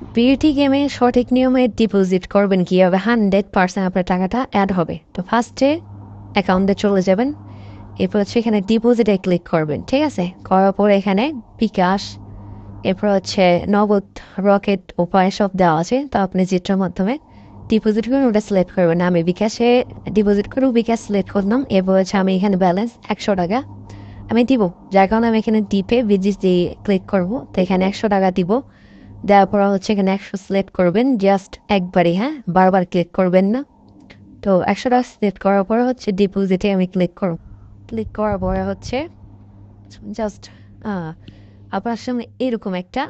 Beauty গেমে সঠিক নিয়মে ডিপোজিট করবেন কীভাবে? হান্ড্রেড পার্সেন্ট আপনার টাকাটা অ্যাড হবে। তো ফার্স্টে অ্যাকাউন্টে চলে যাবেন। এরপর হচ্ছে এখানে ডিপোজিটে ক্লিক করবেন, ঠিক আছে? করার পর এখানে বিকাশ, এরপর হচ্ছে নগদ রকেট উপায় সব দেওয়া আছে। তো আপনি যেটার মাধ্যমে ডিপোজিট করুন ওটা সিলেক্ট করবেন। আমি বিকাশে ডিপোজিট করে বিকাশ সিলেক্ট করলাম। এরপর হচ্ছে আমি এখানে ব্যালেন্স একশো টাকা আমি দিব। যার কারণে আমি এখানে ডিপে বিজিস দিয়ে ক্লিক করব। তো এখানে একশো টাকা দিব। দেওয়ার পর হচ্ছে এখানে একশো সিলেক্ট করবেন জাস্ট একবারই হ্যাঁ? বারবার ক্লিক করবেন না। তো একশো টাকা সিলেক্ট করার পরে হচ্ছে ডিপোজিটে আমি ক্লিক করব। ক্লিক করার পরে হচ্ছে জাস্ট আপনার সামনে এরকম একটা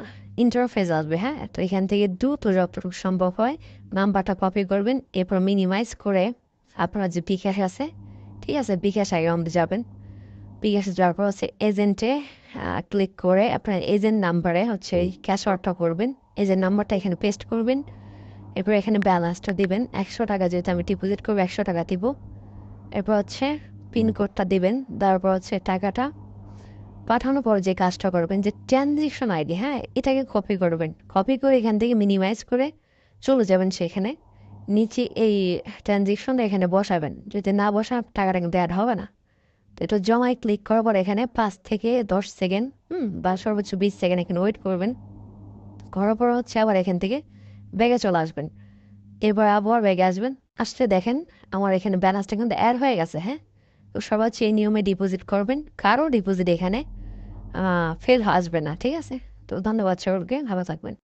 ইন্টারফেস আসবে হ্যাঁ? তো এখান থেকে দ্রুত যতটুকু সম্ভব হয় নাম্বারটা কপি করবেন, এরপর মিনিমাইজ করে আপনার যে বিকাশ আছে, ঠিক আছে? বিকাশ অ্যাকাউন্টে যাবেন। বিকাশে যাওয়ার পর হচ্ছে এজেন্টে ক্লিক করে আপনার এজেন্ট নাম্বারে হচ্ছে ক্যাশ অর্ডার করবেন। এজেন্ট নাম্বারটা এখানে পেস্ট করবেন। এরপর এখানে ব্যালেন্সটা দিবেন। একশো টাকা যেহেতু আমি ডিপোজিট করব একশো টাকা দিব। এরপর হচ্ছে পিনকোডটা দিবেন। তারপর হচ্ছে টাকাটা পাঠানোর পর যে কাজটা করবেন যে ট্রানজেকশন আইডি হ্যাঁ? এটাকে কপি করবেন। কপি করে এখান থেকে মিনিমাইজ করে চলে যাবেন সেখানে। নিচে এই ট্রানজেকশনটা এখানে বসাবেন। যদি না বসা টাকাটা কিন্তু অ্যাড হবে না। এটা জমায় ক্লিক করার পর এখানে পাঁচ থেকে দশ সেকেন্ড, হুম, বা সর্বোচ্চ বিশ সেকেন্ড এখানে ওয়েট করবেন। করার পর হচ্ছে আবার এখান থেকে ব্যাগে চলে আসবেন। এবার আবার ব্যাগে আসবেন। আসতে দেখেন, আমার এখানে ব্যালেন্সটা কিন্তু অ্যাড হয়ে গেছে হ্যাঁ? তো হচ্ছে এই নিয়মে ডিপোজিট করবেন। কারও ডিপোজিট এখানে ফেল আসবে না, ঠিক আছে? তো ধন্যবাদ সকলকে, ভালো থাকবেন।